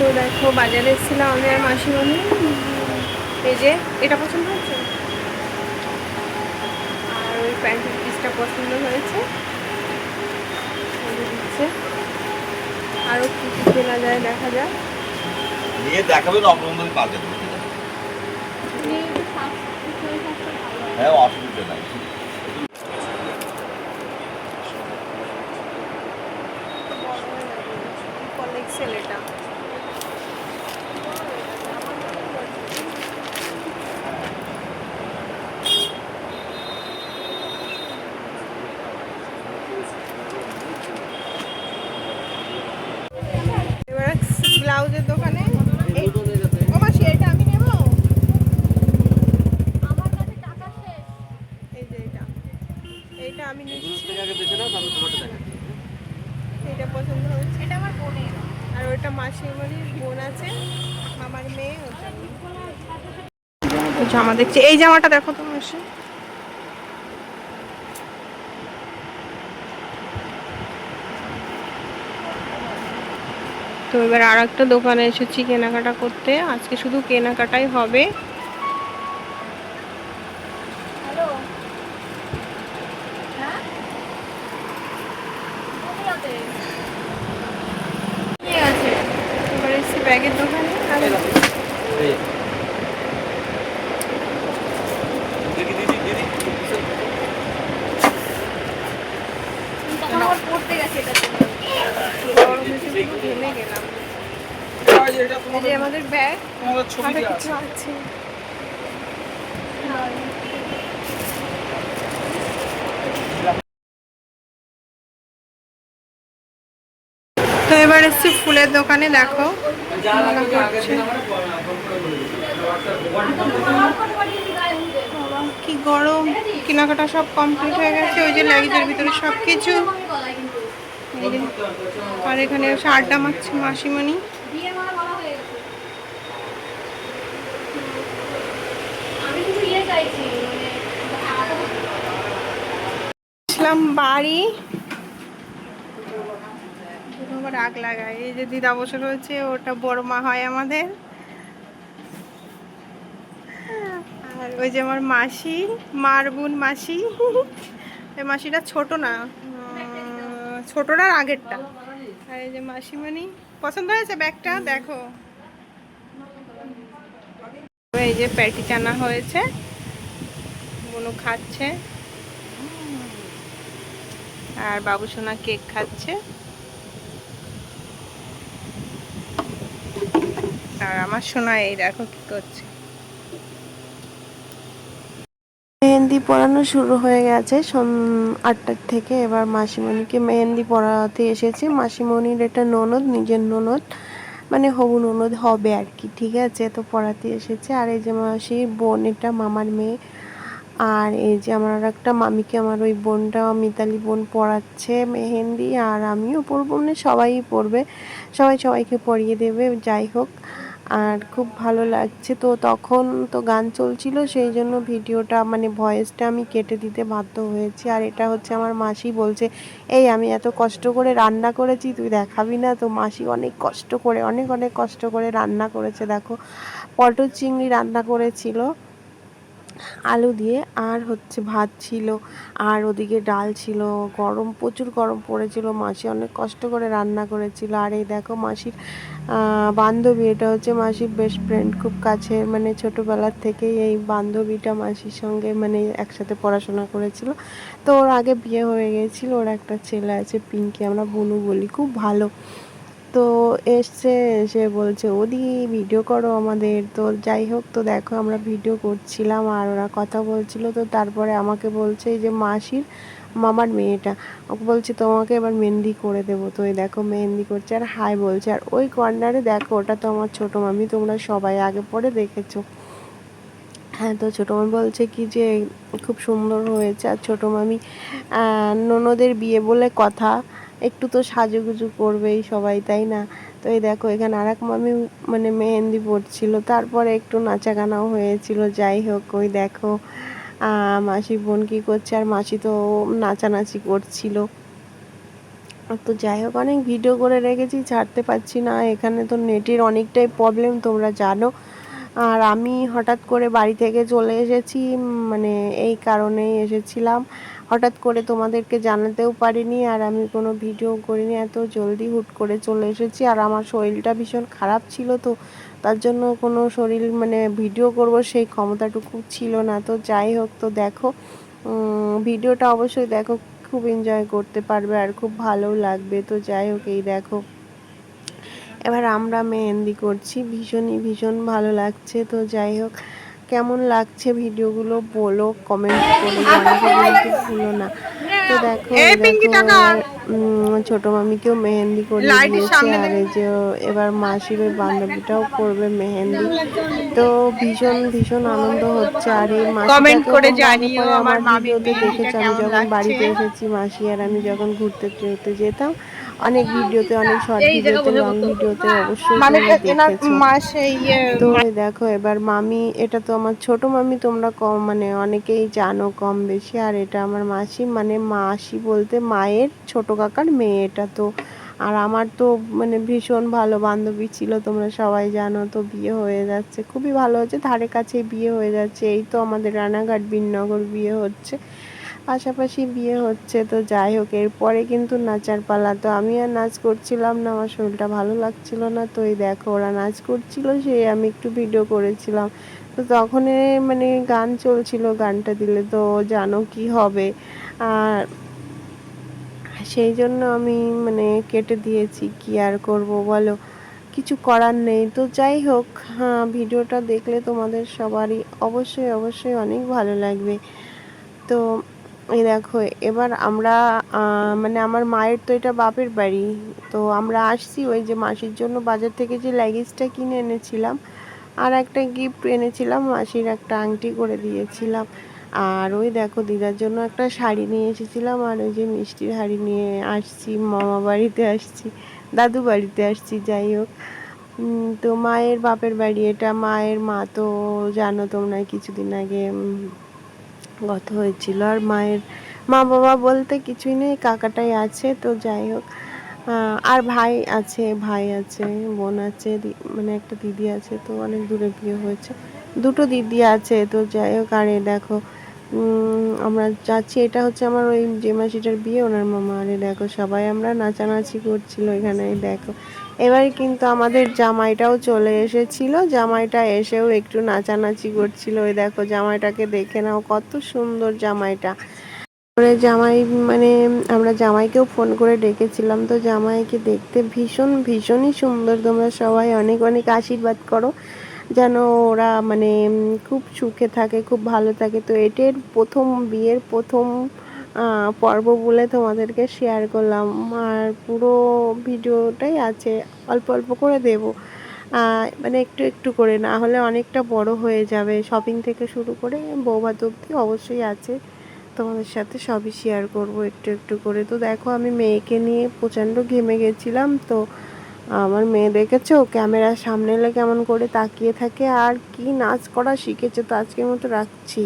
তো দেখো বাজারে এসেছিলাম আমি আর মাসিমণি। এই যে এটা পছন্দ হয়েছে? আর ওই প্যান্টের পিসটা পছন্দ হয়েছে। দিচ্ছে। আরও কী কী কেনা যায় দেখা যায় নিয়ে দেখাবেন অগ্রগতি পাল্টে হ্যাঁ অসুবিধা নাই এটা এবার ব্লাউজের দোকানে এই- ও মাসি এটা আমি নেব এই যে এটা এইটা আমি নিচ্ছি এটা পছন্দ হয়েছে এটা আমার বোনের আর ওটা মাসির বাড়ির বোন আছে আমার মেয়ে ওটা জামা দেখছি। এই জামাটা দেখো তো মাসি তো এবার আর একটা দোকানে এসেছি কেনাকাটা করতে। আজকে শুধু কেনাকাটাই হবে। এবার এসেছি ব্যাগের দোকানে। গরমে তো ঘেমে গেলাম এই আমাদের ব্যাগ আরও কিছু আছে। তো এবার এসছি ফুলের দোকানে দেখো। কি গরম কেনাকাটা সব কমপ্লিট হয়ে গেছে ওই যে লাগেজের ভিতরে সব কিছু এই যে, আর এখানে আড্ডা মারছে মাসিমণি। আসলাম বাড়ি। আবার আগ এই যে দিদা বসে রয়েছে, ওটা বড় মা হয় আমাদের। আর ওই যে আমার মাসি, মার বোন মাসি। মাসিটা ছোট না। ছোটটার আগেরটা। আর এই যে মাসিমণি, পছন্দ হয়েছে ব্যাগটা? দেখো। এই যে প্যাটি চানা হয়েছে। বোনও খাচ্ছে। আর বাবু সোনা কেক খাচ্ছে। আর আমার সোনা এই দেখো কি করছে। মেহেন্দি পরানো শুরু হয়ে গেছে। আটটার থেকে এবার মাসিমণিকে মেহেন্দি পরাতে এসেছে। মাসিমণির এটা ননদ, নিজের ননদ মানে হবু ননদ হবে আর কি, ঠিক আছে? তো পড়াতে এসেছে। আর এই যে মাসির বোন এটা মামার মেয়ে। আর এই যে আমার একটা মামিকে, আমার ওই বোনটা মিতালি বোন পড়াচ্ছে মেহেন্দি। আর আমিও পরবো মানে সবাই পড়বে সবাই সবাইকে পরিয়ে দেবে, যাই হোক। আর খুব ভালো লাগছে। তো তখন তো গান চলছিল, সেই জন্য ভিডিওটা মানে ভয়েসটা আমি কেটে দিতে বাধ্য হয়েছি। আর এটা হচ্ছে আমার মাসি বলছে, এই আমি এত কষ্ট করে রান্না করেছি, তুই দেখাবি না? তো মাসি অনেক কষ্ট করে, অনেক অনেক কষ্ট করে রান্না করেছে, দেখো। পটল চিংড়ি রান্না করেছিল। আলু দিয়ে, আর হচ্ছে ভাত ছিল, আর ওদিকে ডাল ছিল, গরম, প্রচুর গরম পড়েছিল, মাসি অনেক কষ্ট করে রান্না করেছিল, আর এই দেখো মাসির বান্ধবী, এটা হচ্ছে মাসির বেস্ট ফ্রেন্ড খুব কাছে মানে ছোটোবেলার থেকেই এই বান্ধবীটা মাসির সঙ্গে মানে একসাথে পড়াশোনা করেছিল। তো ওর আগে বিয়ে হয়ে গিয়েছিল ওর একটা ছেলে আছে, পিঙ্কি, আমরা বনু বলি, খুব ভালো। তো এসছে সে বলছে, ওদি ভিডিও করো আমাদের। তো যাই হোক, তো দেখো আমরা ভিডিও করছিলাম আর ওরা কথা বলছিল। তো তারপরে আমাকে বলছে যে মাসির মামার মেয়েটা, ওকে বলছে তোমাকে এবার মেহেন্দি করে দেবো। তো এই দেখো মেহেন্দি করছে আর হাই বলছে, আর ওই কর্নারে দেখো, ওটা তো আমার ছোটো মামি, তোমরা সবাই আগে পরে দেখেছ। হ্যাঁ তো ছোটো মামি বলছে কি যে, খুব সুন্দর হয়েছে। আর ছোটো মামি ননদের বিয়ে বলে কথা একটু তো সাজুগুজু করবেই সবাই, তাই না? তো এই দেখো, এখানে আর এক মামি মানে মেহেন্দি পড়ছিল তারপরে একটু নাচা গানাও হয়েছিল, যাই হোক, ওই দেখো মাসি বোন কী করছে, আর মাসি তো নাচানাচি করছিল। তো যাই হোক, অনেক ভিডিও করে রেখেছি, ছাড়তে পারছি না, এখানে তো নেটের অনেকটাই প্রবলেম তোমরা জানো। আর আমি হঠাৎ করে বাড়ি থেকে চলে এসেছি মানে এই কারণেই এসেছিলাম। হঠাৎ করে তোমাদেরকে জানাতেও পারিনি আর আমি কোনো ভিডিও করিনি। এত জলদি হুট করে চলে এসেছি আর আমার শরীরটা ভীষণ খারাপ ছিল তো, তার জন্য কোনো শরীর মানে ভিডিও করব সেই ক্ষমতাটুকু ছিল না। তো যাই হোক, তো দেখো ভিডিওটা অবশ্যই দেখো, খুব এনজয় করতে পারবে আর খুব ভালোও লাগবে। তো যাই হোক, এই দেখো। এবার আমরা মেহেন্দি করছি। ভীষণই ভীষণ ভালো লাগছে। তো যাই হোক কেমন লাগছে ভিডিওগুলো বলো কমেন্ট করে জানাতে ভুলো না। তো দেখো ছোট মামিকেও মেহেন্দি করে দিয়েছে আর এই যে এবার মাসির ওই বান্ধবীটাও করবে মেহেন্দি। তো ভীষণ ভীষণ আনন্দ হচ্ছে। আর এই করে জানিও আমার ভিডিওতে মেহেন্দিটা আমি যখন বাড়িতে এসেছি মাসি আর আমি যখন ঘুরতে টুরতে যেতাম অনেক ভিডিওতে অনেক শর্ট ভিডিওতে লং ভিডিওতে অবশ্যই মানে ইয়ে তো দেখো এবার মামি এটা তো আমার ছোট মামি তোমরা কম মানে অনেকেই জানো কম বেশি আর এটা আমার মাসি মানে মাসি বলতে মায়ের ছোট কাকার মেয়ে এটা তো। আর আমার তো মানে ভীষণ ভালো বান্ধবী ছিল তোমরা সবাই জানো তো বিয়ে হয়ে যাচ্ছে খুবই ভালো হচ্ছে ধারে কাছে বিয়ে হয়ে যাচ্ছে এই তো আমাদের রানাঘাট বিননগর বিয়ে হচ্ছে। পাশাপাশি বিয়ে হচ্ছে, তো যাই হোক, এরপরে কিন্তু নাচার পালা। তো আমি আর নাচ করছিলাম না, আমার শরীরটা ভালো লাগছিল না। তো এই দেখো, ওরা নাচ করছিল সেই আমি একটু ভিডিও করেছিলাম। তো তখনই মানে গান চলছিল গানটা দিলে, তো জানো কি হবে। আর সেই জন্য আমি মানে কেটে দিয়েছি, কি আর করব বলো? কিছু করার নেই। তো যাই হোক হ্যাঁ ভিডিওটা দেখলে তোমাদের সবারই অবশ্যই অবশ্যই অনেক ভালো লাগবে। তো এই দেখো, এবার আমরা মানে আমার মায়ের তো এটা বাপের বাড়ি, তো আমরা আসছি ওই যে মাসির জন্য বাজার থেকে যে লেগিংসটা কিনে এনেছিলাম, আর একটা গিফট এনেছিলাম, মাসির একটা আংটি করে দিয়েছিলাম। আর ওই দেখো, দিদার জন্য একটা শাড়ি নিয়ে এসেছিলাম, আর ওই যে মিষ্টির হাড়ি নিয়ে আসছি, মামা বাড়িতে আসছি, দাদু বাড়িতে আসছি, যাই হোক। তো মায়ের বাপের বাড়ি, এটা মায়ের মা তো জানো তোমরা, কিছুদিন আগে গত হয়েছিল। আর মায়ের মা বাবা বলতে কিছুই নেই, কাকাটাই আছে, তো যাই হোক। আর ভাই আছে ভাই আছে, বোন আছে মানে একটা দিদি আছে, তো অনেক দূরে বিয়ে হয়েছে। দুটো দিদি আছে, তো যাই হোক, আর দেখো আমরা যাচ্ছি, এটা হচ্ছে আমার ওই যে মাসিটার বিয়ে, ওনার মামা আরে দেখো সবাই আমরা নাচানাচি করছিল এখানে দেখো। এবার কিন্তু আমাদের জামাইটাও চলে এসেছিল, জামাইটা এসেও একটু নাচানাচি করছিল ওই দেখো জামাইটাকে দেখে নাও, কত সুন্দর জামাইটা। করে জামাই মানে আমরা জামাইকেও ফোন করে ডেকেছিলাম, তো জামাইকে দেখতে ভীষণ, ভীষণই সুন্দর, তোমরা সবাই অনেক অনেক আশীর্বাদ করো। যেন ওরা মানে খুব সুখে থাকে, খুব ভালো থাকে। তো এটার প্রথম বিয়ের প্রথম পর্ব বলে তোমাদেরকে শেয়ার করলাম। আর পুরো ভিডিওটাই আছে, অল্প অল্প করে দেব। মানে একটু একটু করে, না হলে অনেকটা বড় হয়ে যাবে। শপিং থেকে শুরু করে বৌভাত অব্দি অবশ্যই আছে। তোমাদের সাথে সবই শেয়ার করব একটু একটু করে। তো দেখো আমি মেয়েকে নিয়ে প্রচণ্ড ঘেমে গেছিলাম, তো আমার মেয়ে দেখেছ? ক্যামেরার সামনে এলে কেমন করে তাকিয়ে থাকে? আর কি নাচ করা শিখেছে তো আজকের মতো রাখছি।